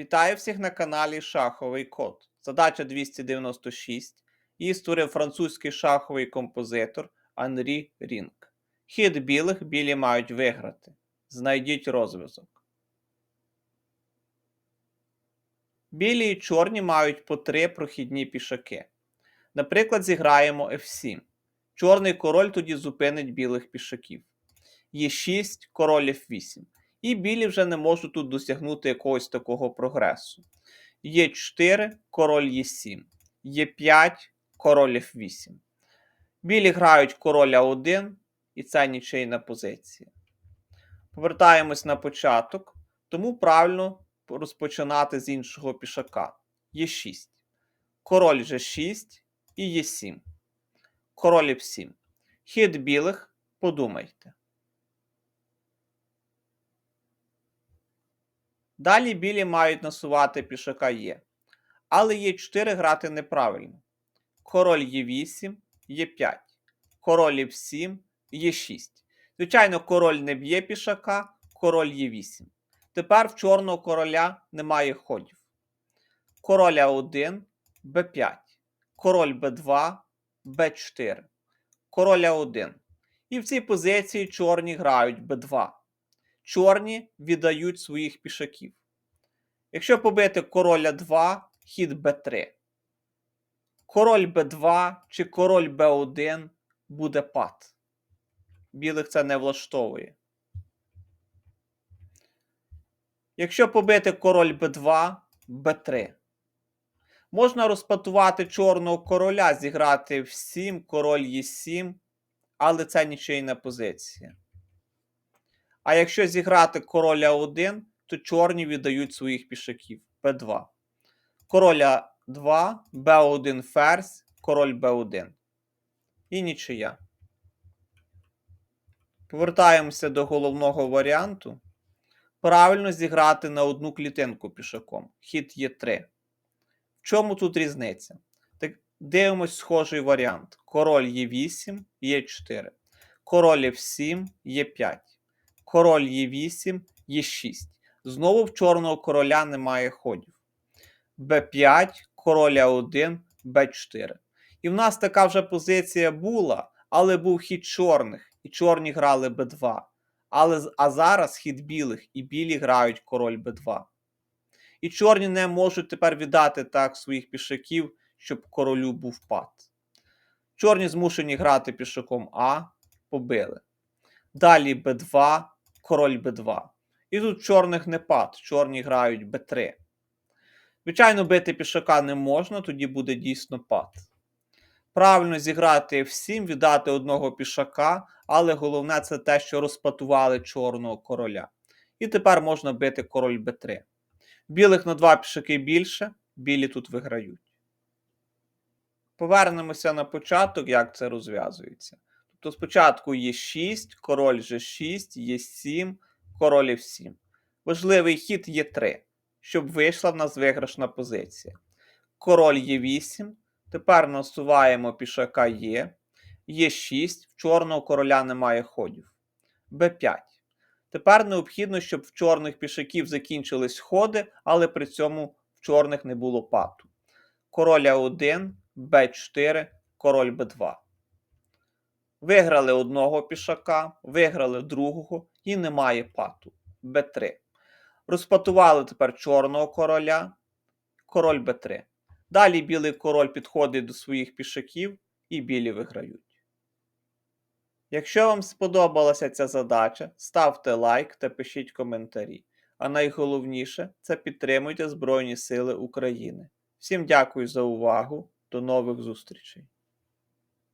Вітаю всіх на каналі Шаховий Код. Задача 296. Її створив французький шаховий композитор Анрі Рінг. Хід білих білі мають виграти. Знайдіть розв'язок. Білі і чорні мають по три прохідні пішаки. Наприклад, зіграємо F7. Чорний король тоді зупинить білих пішаків. Є 6, король F8 і білі вже не можуть тут досягнути якогось такого прогресу. Є 4, король Е7, є 5, король F8. Білі грають короля 1, і це нічийна позиція. Повертаємось на початок, тому правильно розпочинати з іншого пішака. Є 6. Король G6 і є 7. Король F7. Хід білих, подумайте. Далі білі мають насувати пішака Є. Але є 4 грати неправильно. Король Е8, Е5. Король F7, Е6. Звичайно, король не б'є пішака, король Е8. Тепер в чорного короля немає ходів. Король А1, Б5. Король Б2, Б4. Король А1. І в цій позиції чорні грають Б2 чорні віддають своїх пішаків. Якщо побити короля 2, хід Б3. Король Б2 чи король Б1 буде пад. Білих це не влаштовує. Якщо побити король Б2, Б3. Можна розпатувати чорного короля, зіграти в 7, король Е7, але це нічийна позиція. А якщо зіграти короля 1, то чорні віддають своїх пішаків Б2. Короля 2, Б1 ферзь, король Б1. І нічия. Повертаємося до головного варіанту. Правильно зіграти на одну клітинку пішаком. Хід є 3. В чому тут різниця? Так, Дивимось схожий варіант. Король Е8, Е4. Король F7, Е5 король Е8, Е6. Знову в чорного короля немає ходів. Б5, король А1, Б4. І в нас така вже позиція була, але був хід чорних, і чорні грали Б2. Але, А зараз хід білих, і білі грають король Б2. І чорні не можуть тепер віддати так своїх пішаків, щоб королю був пад. Чорні змушені грати пішаком А, побили. Далі Б2, король Б2. І тут чорних не пад, чорні грають Б3. Звичайно, бити пішака не можна, тоді буде дійсно пад. Правильно зіграти F7, віддати одного пішака, але головне це те, що розпатували чорного короля. І тепер можна бити король Б3. Білих на два пішаки більше, білі тут виграють. Повернемося на початок, як це розв'язується. Тобто спочатку є 6, король G6, є 7, король F7. Важливий хід є 3, щоб вийшла в нас виграшна позиція. Король Е8. Тепер насуваємо пішака Є. Є6, в чорного короля немає ходів. Б5. Тепер необхідно, щоб в чорних пішаків закінчились ходи, але при цьому в чорних не було пату. Король А1, Б4, король Б2. Виграли одного пішака, виграли другого і немає пату. Б3. Розпатували тепер чорного короля, король Б3. Далі білий король підходить до своїх пішаків і білі виграють. Якщо вам сподобалася ця задача, ставте лайк та пишіть коментарі. А найголовніше це підтримуйте Збройні Сили України. Всім дякую за увагу. До нових зустрічей!